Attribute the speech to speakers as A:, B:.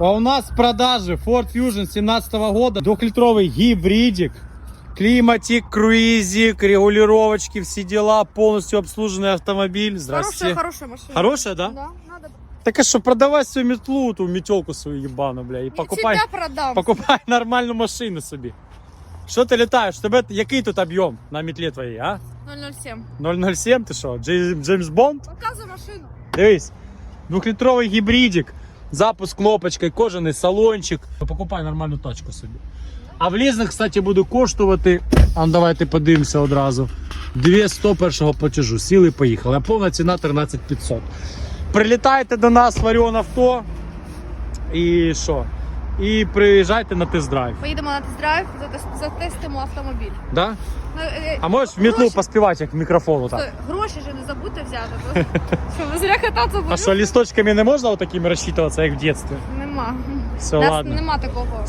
A: А у нас в продаже Ford Fusion 17 года, двухлитровый гибридик, климатик, круизик, регулировочки, все дела, полностью обслуженный автомобиль. Здрасте.
B: Хорошая, хорошая машина.
A: Хорошая, да?
B: Да, надо.
A: Так а что, продавай свою метлу, ту метелку свою ебану, бля, і
B: Я
A: покупай,
B: тебя продам.
A: покупай нормальну машину собі. Що ти літаєш? Тебе який тут об'єм на метлі твоїй, а?
B: 007.
A: 007, ти що, Джей- Джеймс Бонд?
B: Показывай машину.
A: Дивись, двохлітровий гібридик, запуск кнопочки, кожаний салончик. Покупай нормальну тачку собі. А в лізних, кстати, буду коштувати. А ну, давайте подивимося одразу. 200 першого платежу. Сіли поїхали. Повна ціна 13 500. Прилітайте до нас в Авто. І що? І приїжджайте на тест-драйв.
B: Поїдемо на тест-драйв, затес- затестимо автомобіль.
A: Да?
B: Ну, е,
A: А можеш в мітлу
B: гроші-
A: поспівати, як в мікрофону так?
B: Стой, Гроші ж не забудьте взяти. бо- Що, ви зря кататися
A: А
B: будете?
A: що, листочками не можна отакими розчитуватися, як в дитинстві?
B: Нема.
A: Все,
B: У нас
A: ладно.
B: нема такого.